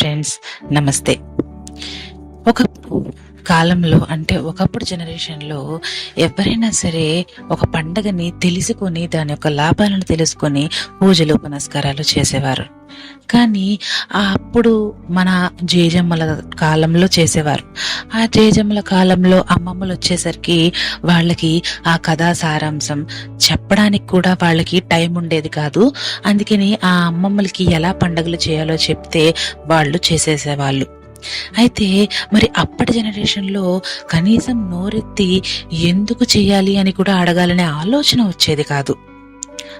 Friends నమస్తే. ఒక కాలంలో అంటే ఒకప్పుడు జనరేషన్లో ఎవరైనా సరే ఒక పండగని తెలుసుకొని దాని యొక్క లాభాలను తెలుసుకొని పూజలు పునస్కారాలు చేసేవారు. కానీ అప్పుడు మన జేజమ్మల కాలంలో చేసేవారు. ఆ జేజమ్మల కాలంలో అమ్మమ్మలు వచ్చేసరికి వాళ్ళకి ఆ కథా సారాంశం చెప్పడానికి కూడా వాళ్ళకి టైం ఉండేది కాదు. అందుకని ఆ అమ్మమ్మలకి ఎలా పండగలు చేయాలో చెప్తే వాళ్ళు చేసేసేవాళ్ళు. అయితే మరి అప్పటి జనరేషన్లో కనీసం నోరెత్తి ఎందుకు చేయాలి అని కూడా అడగాలనే ఆలోచన వచ్చేది కాదు.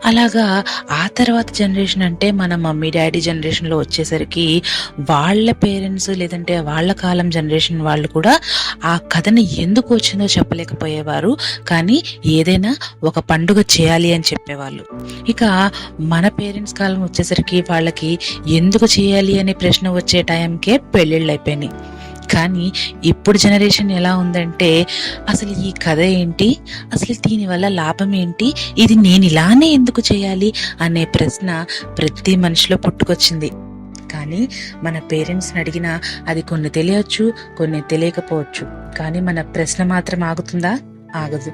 అలాగా ఆ తర్వాత జనరేషన్ అంటే మన మమ్మీ డాడీ జనరేషన్లో వచ్చేసరికి వాళ్ళ పేరెంట్స్ లేదంటే వాళ్ళ కాలం జనరేషన్ వాళ్ళు కూడా ఆ కథని ఎందుకు వచ్చిందో చెప్పలేకపోయేవారు. కానీ ఏదైనా ఒక పండుగ చేయాలి అని చెప్పేవాళ్ళు. ఇక మన పేరెంట్స్ కాలం వచ్చేసరికి వాళ్ళకి ఎందుకు చేయాలి అనే ప్రశ్న వచ్చే టైంకే పెళ్ళిళ్ళు అయిపోయినాయి. కానీ ఇప్పుడు జనరేషన్ ఎలా ఉందంటే అసలు ఈ కథ ఏంటి? అసలు దీనివల్ల లాభం ఏంటి? ఇది నేను ఇలానే ఎందుకు చేయాలి? అనే ప్రశ్న ప్రతి మనిషిలో పుట్టుకొచ్చింది. కానీ మన పేరెంట్స్ని అడిగినా అది కొన్ని తెలియచ్చు కొన్ని తెలియకపోవచ్చు. కానీ మన ప్రశ్న మాత్రం ఆగుతుందా? ఆగదు.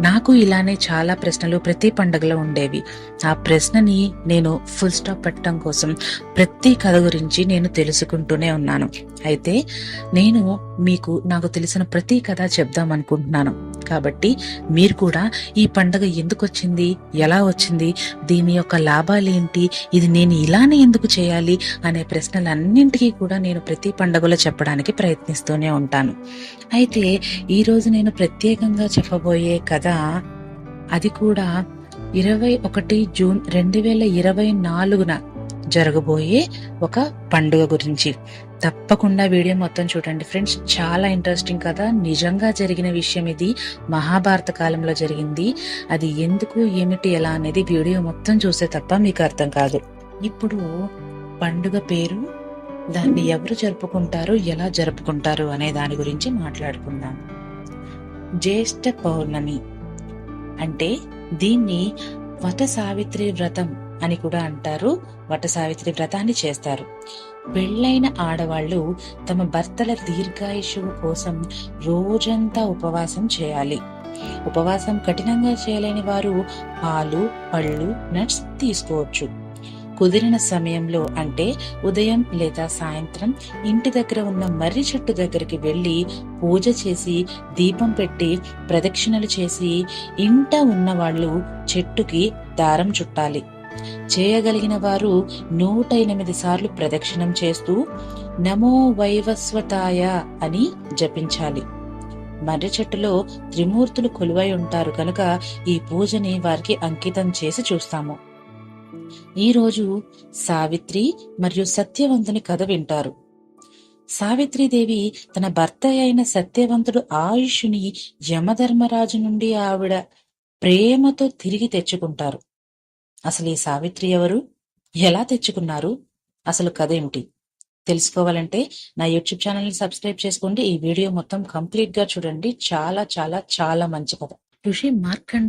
నాకు ఇలానే చాలా ప్రశ్నలు ప్రతి పండగలో ఉండేవి. ఆ ప్రశ్నని నేను ఫుల్ స్టాప్ పెట్టడం కోసం ప్రతి కథ గురించి నేను తెలుసుకుంటూనే ఉన్నాను. అయితే నేను మీకు నాకు తెలిసిన ప్రతి కథ చెప్దాం అనుకుంటున్నాను. కాబట్టి మీరు కూడా ఈ పండగ ఎందుకు వచ్చింది? ఎలా వచ్చింది? దీని యొక్క లాభాలు ఏంటి? ఇది నేను ఇలానే ఎందుకు చేయాలి? అనే ప్రశ్నలన్నింటికీ కూడా నేను ప్రతి పండగలో చెప్పడానికి ప్రయత్నిస్తూనే ఉంటాను. అయితే ఈరోజు నేను ప్రత్యేకంగా చెప్పబోయే కథ అది కూడా ఇరవై ఒకటి జూన్ రెండు వేల ఇరవై నాలుగున జరగబోయే ఒక పండుగ గురించి. తప్పకుండా వీడియో మొత్తం చూడండి. ఫ్రెండ్స్ చాలా ఇంట్రెస్టింగ్ కదా నిజంగా జరిగిన విషయం ఇది. మహాభారత కాలంలో జరిగింది. అది ఎందుకు ఏమిటి ఎలా అనేది వీడియో మొత్తం చూస్తే తప్ప మీకు అర్థం కాదు. ఇప్పుడు పండుగ పేరు దాన్ని ఎవరు జరుపుకుంటారు ఎలా జరుపుకుంటారు అనే దాని గురించి మాట్లాడుకుందాం. జ్యేష్ఠ పౌర్ణమి అంటే దీన్ని వట సావిత్రి వ్రతం అని కూడా అంటారు. వట సావిత్రి వ్రతాన్ని చేస్తారు. పెళ్ళైన ఆడవాళ్ళు తమ భర్తల దీర్ఘాయుషువు కోసం రోజంతా ఉపవాసం చేయాలి. ఉపవాసం కఠినంగా చేయలేని వారు పాలు పళ్ళు నట్స్ తీసుకోవచ్చు. కుదిరిన సమయంలో అంటే ఉదయం లేదా సాయంత్రం ఇంటి దగ్గర ఉన్న మర్రి చెట్టు దగ్గరికి వెళ్ళి పూజ చేసి దీపం పెట్టి ప్రదక్షిణలు చేసి ఇంట ఉన్న వాళ్ళు చెట్టుకి దారం చుట్టాలి. చేయగలిగిన వారు నూట ఎనిమిది సార్లు ప్రదక్షిణం చేస్తూ నమో వైవస్వతాయ అని జపించాలి. మర్రి చెట్టులో త్రిమూర్తులు కొలువై ఉంటారు కనుక ఈ పూజని వారికి అంకితం చేసి చూస్తాము. ఈ రోజు సావిత్రి మరియు సత్యవంతుని కథ వింటారు. సావిత్రీదేవి తన భర్త అయిన సత్యవంతుడు ఆయుష్ని యమధర్మరాజు నుండి ఆవిడ ప్రేమతో తిరిగి తెచ్చుకుంటారు. అసలు ఈ సావిత్రి ఎవరు? ఎలా తెచ్చుకున్నారు? అసలు కథ ఏమిటి? తెలుసుకోవాలంటే నా యూట్యూబ్ ఛానల్ని సబ్స్క్రైబ్ చేసుకోండి. ఈ వీడియో మొత్తం కంప్లీట్గా చూడండి. చాలా చాలా చాలా మంచి కథ. ఋషి మార్కండే